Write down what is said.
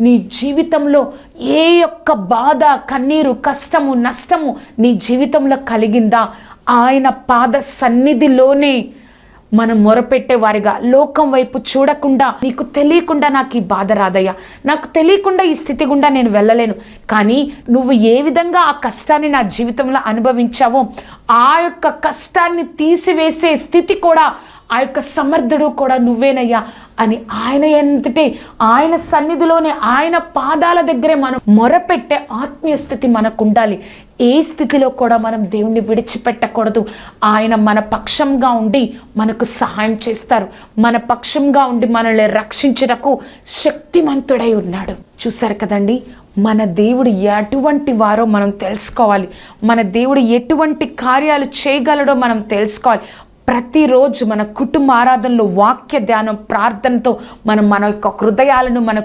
నీ జీవితంలో ఏ యొక్క బాధ కన్నీరు కష్టము నష్టము నీ జీవితంలో కలిగిందా? ఆయన పాద సన్నిధిలోనే మనం మొరపెట్టే వారిగా. లోకం వైపు చూడకుండా నీకు తెలియకుండా నాకు ఈ బాధ రాదయ్యా. నాకు తెలియకుండా ఈ స్థితి గుండా నేను వెళ్ళలేను. కానీ నువ్వు ఏ విధంగా ఆ కష్టాన్ని నా జీవితంలో అనుభవించావో ఆ యొక్క కష్టాన్ని తీసివేసే స్థితి కూడా ఆ యొక్క సమర్థుడు కూడా నువ్వేనయ్యా. అని ఆయన ఎంతటి ఆయన సన్నిధిలోనే ఆయన పాదాల దగ్గరే మనం మొరపెట్టే ఆత్మీయ స్థితి మనకు ఉండాలి ఏ స్థితిలో కూడా మనం దేవుణ్ణి విడిచిపెట్టకూడదు. ఆయన మన పక్షంగా ఉండి మనకు సహాయం చేస్తారు. మన పక్షంగా ఉండి మనల్ని రక్షించుటకు శక్తిమంతుడై ఉన్నాడు. చూశారు కదండి? మన దేవుడు ఎటువంటి వారో మనం తెలుసుకోవాలి. మన దేవుడు ఎటువంటి కార్యాలు చేయగలడో మనం తెలుసుకోవాలి. ప్రతిరోజు మన కుటుంబ ఆరాధనలో వాక్య ధ్యానం ప్రార్థనతో మనం మన యొక్క హృదయాలను మన